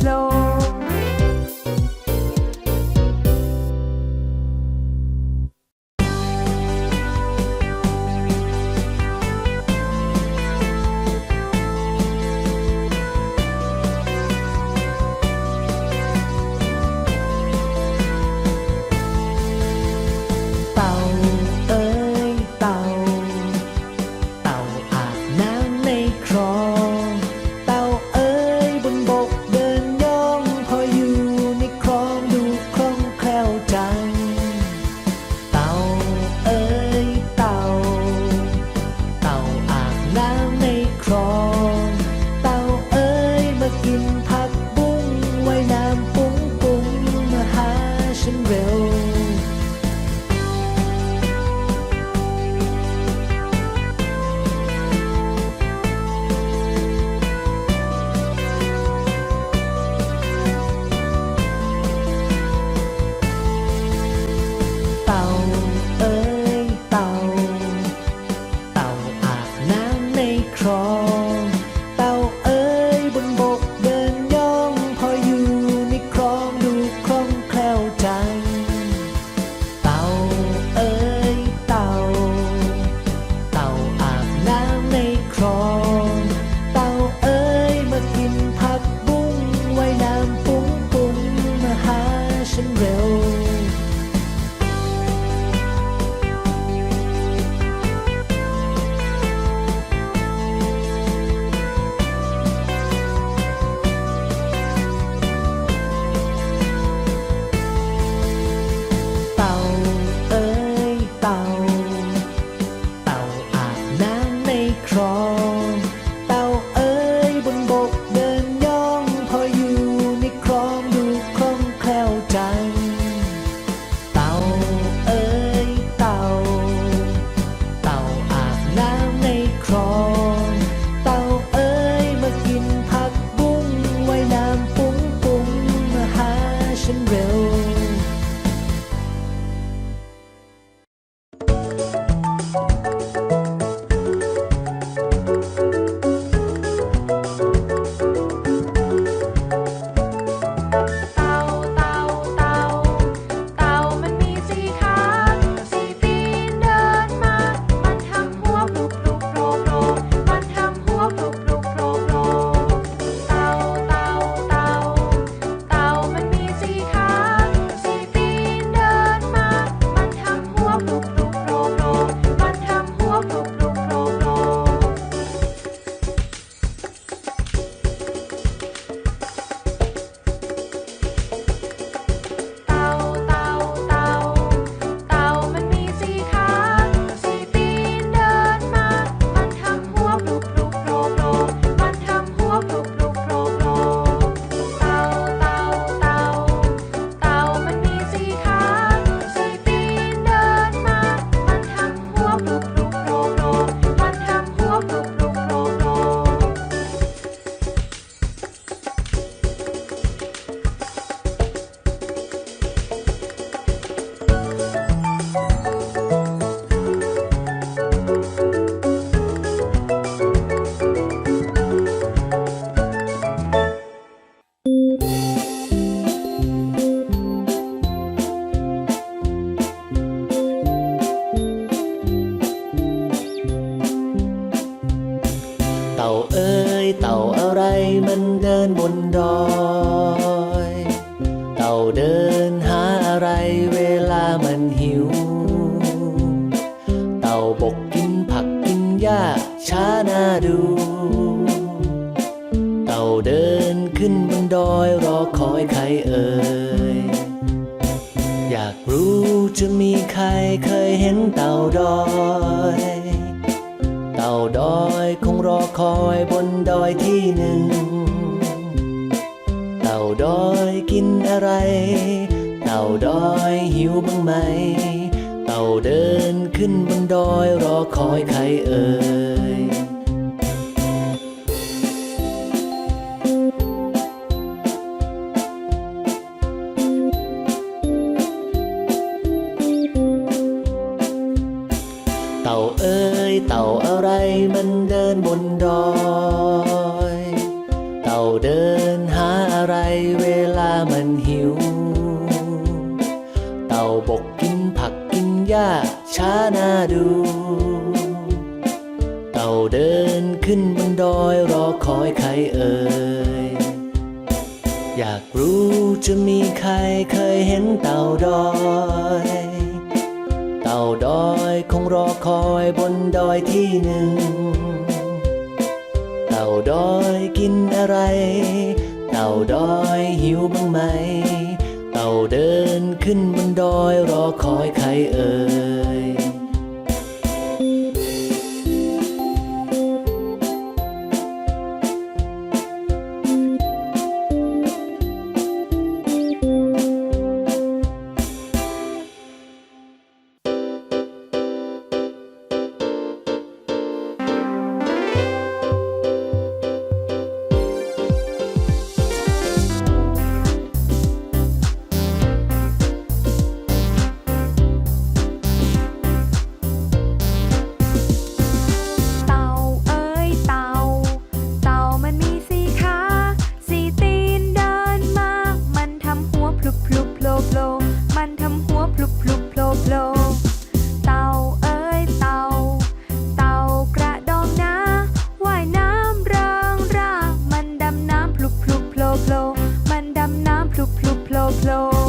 slow. ocean real. crawl ลามันหิว เต่าบกกินผักกินหญ้าช้าน่าดู เต่าเดินขึ้นบนดอยรอคอยใครเอ่ย อยากรู้จะมีใครเคยเห็นเต่าดอย เต่าดอยคงรอคอยบนดอยที่หนึ่ง เต่าดอยกินอะไร ต่าดอยหิวบ้างไหม เต่าเดินขึ้นบนดอยรอคอยใครเอ่ยเต่าเอ้ยเต่าอะไรมันเดินบนดอย เต่าเดินหาอะไรเวาช้าน่าดู เต่าเดินขึ้นบนดอยรอคอยใครเอ่ย อยากรู้จะมีใครเคยเห็นเต่าดอย เต่าดอยคงรอคอยบนดอยที่หนึ่ง เต่าดอยกินอะไร เต่าดอยหิวบ้างไหม ต่าเดินขึ้นบนดอยรอคอยใครเอ่ย floor.